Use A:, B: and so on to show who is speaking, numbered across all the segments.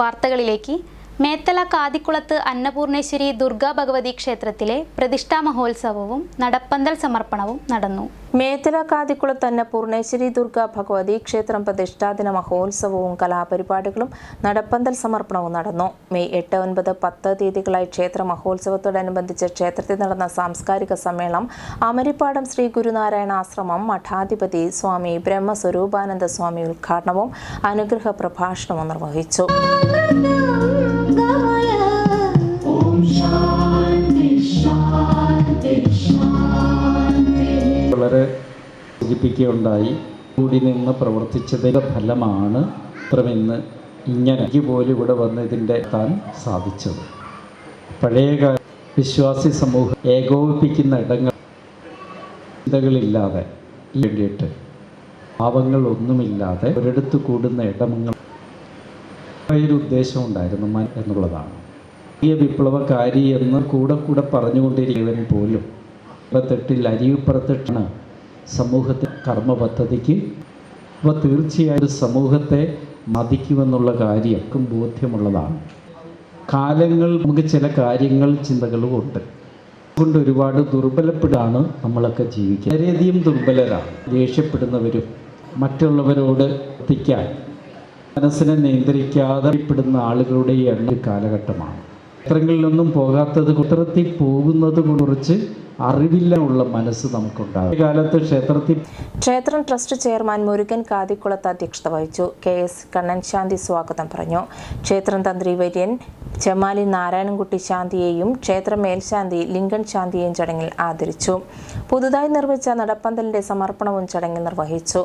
A: വാർത്തകളിലേക്ക്. മേത്തല കാതിക്കുളത്ത് അന്നപൂർണേശ്വരി ദുർഗാ ഭഗവതി ക്ഷേത്രത്തിലെ പ്രതിഷ്ഠാ മഹോത്സവവും നടപ്പന്തൽ സമർപ്പണവും നടന്നു.
B: മേത്തല കാതിക്കുളത്ത് അന്നപൂർണേശ്വരി ദുർഗ ഭഗവതി ക്ഷേത്രം പ്രതിഷ്ഠാദിന മഹോത്സവവും കലാപരിപാടികളും നടപ്പന്തൽ സമർപ്പണവും നടന്നു. മെയ് എട്ട് ഒൻപത് പത്ത് തീയതികളായി ക്ഷേത്ര മഹോത്സവത്തോടനുബന്ധിച്ച് ക്ഷേത്രത്തിൽ നടന്ന സാംസ്കാരിക സമ്മേളനം അമരിപ്പാടം ശ്രീ ഗുരുനാരായണ ആശ്രമം മഠാധിപതി സ്വാമി ബ്രഹ്മസ്വരൂപാനന്ദ സ്വാമി ഉദ്ഘാടനവും അനുഗ്രഹ പ്രഭാഷണവും നിർവഹിച്ചു.
C: വളരെ സൂചിപ്പിക്കുകയുണ്ടായി. കൂടി നിന്ന് പ്രവർത്തിച്ചതിന്റെ ഫലമാണ് ഇത്രമിന്ന് ഇങ്ങനെ പോലും ഇവിടെ വന്ന് ഇതിന്റെ താൻ സാധിച്ചത്. പഴയകാല വിശ്വാസി സമൂഹം ഏകോപിപ്പിക്കുന്ന ഇടങ്ങൾ ചിന്തകളില്ലാതെ വേണ്ടിയിട്ട് പാവങ്ങളൊന്നുമില്ലാതെ ഒരിടത്ത് കൂടുന്ന ഇടമങ്ങൾ ഒരു ഉദ്ദേശം ഉണ്ടായിരുന്നു എന്നുള്ളതാണ്. ഈ വിപ്ലവകാരി എന്ന് കൂടെ കൂടെ പറഞ്ഞുകൊണ്ടിരിക്കുന്നവൻ പോലും ഇപ്പത്തെട്ടിൽ അരിയുപ്പുറത്തെട്ടാണ് സമൂഹത്തിൽ കർമ്മ പദ്ധതിക്ക് അപ്പോൾ തീർച്ചയായും സമൂഹത്തെ മതിക്കുമെന്നുള്ള കാര്യം ബോധ്യമുള്ളതാണ്. കാലങ്ങൾ നമുക്ക് ചില കാര്യങ്ങൾ ചിന്തകളും ഉണ്ട്. അതുകൊണ്ട് ഒരുപാട് ദുർബലപ്പെടാണ് നമ്മളൊക്കെ ജീവിക്കുക വളരെയധികം ദുർബലരാണ്. ദേഷ്യപ്പെടുന്നവരും മറ്റുള്ളവരോട് എത്തിക്കാൻ മനസ്സിനെ നിയന്ത്രിക്കാതെ പെടുന്ന ആളുകളുടെ എണ്ണ കാലഘട്ടമാണ്. ചിത്രങ്ങളിലൊന്നും പോകാത്തത് കുത്രത്തിൽ പോകുന്നത് കുറിച്ച് അറിവില്ല മനസ്സ് നമുക്കുണ്ടാകും. കാലത്ത് ക്ഷേത്രത്തിൽ
B: ക്ഷേത്രം ട്രസ്റ്റ് ചെയർമാൻ മുരുകൻ കാതിക്കുളത്ത് അധ്യക്ഷത വഹിച്ചു. കെ എസ് കണ്ണൻ ശാന്തി സ്വാഗതം പറഞ്ഞു. ക്ഷേത്രം തന്ത്രി വര്യൻ ചെമാലി നാരായണൻകുട്ടി ശാന്തിയെയും ക്ഷേത്ര മേൽശാന്തി ലിങ്കൺ ശാന്തിയെയും ചടങ്ങിൽ ആദരിച്ചു. പുതുതായി നിർമ്മിച്ച നടപ്പന്തലിന്റെ സമർപ്പണവും ചടങ്ങിൽ നിർവഹിച്ചു.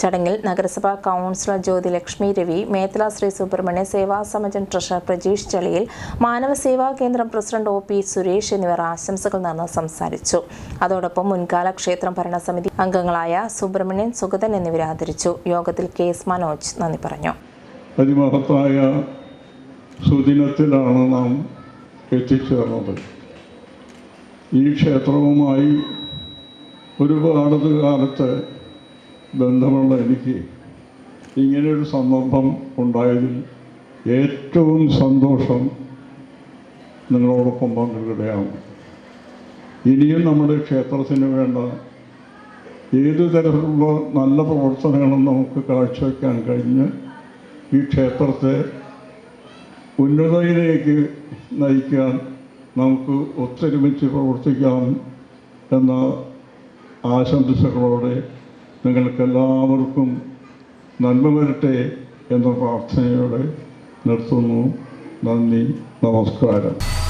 B: ചടങ്ങിൽ നഗരസഭാ കൗൺസിലർ ജ്യോതി ലക്ഷ്മി രവി മേത്തല ശ്രീ സുബ്രഹ്മണ്യ സേവാ സമജൻ ട്രഷറർ പ്രജീഷ് ചളിയിൽ മാനവ സേവാ കേന്ദ്രം പ്രസിഡന്റ് ഒ പി സുരേഷ് എന്നിവർ ആശംസകൾ നേർന്ന് സംസാരിച്ചു. അതോടൊപ്പം മുൻകാല ക്ഷേത്രം ഭരണസമിതി അംഗങ്ങളായ സുബ്രഹ്മണ്യൻ സുഗതൻ എന്നിവരെ ആദരിച്ചു. യോഗത്തിൽ കെ എസ് മനോജ് നന്ദി പറഞ്ഞു.
D: അതിമഹത്തായ സുദിനത്തിലാണ് നാം എത്തിച്ചേർന്നത്. ഈ ക്ഷേത്രവുമായി ഒരുപാട് കാലത്ത് ബന്ധമുള്ള എനിക്ക് ഇങ്ങനെയൊരു സന്ദർഭം ഉണ്ടായതിൽ ഏറ്റവും സന്തോഷം നിങ്ങളോടൊപ്പം പങ്കിടുകയാണ് ഇനിയും നമ്മുടെ ക്ഷേത്രത്തിന് വേണ്ട ഏതു തരത്തിലുള്ള നല്ല പ്രവർത്തനങ്ങളും നമുക്ക് കാഴ്ചവെക്കാൻ കഴിഞ്ഞ് ഈ ക്ഷേത്രത്തെ ഉന്നതയിലേക്ക് നയിക്കാൻ നമുക്ക് ഒത്തൊരുമിച്ച് പ്രവർത്തിക്കാം എന്ന ആശംസകളോടെ നിങ്ങൾക്കെല്ലാവർക്കും നന്മ വരട്ടെ എന്ന പ്രാർത്ഥനയോടെ നിർത്തുന്നു. നന്ദി നമസ്കാരം.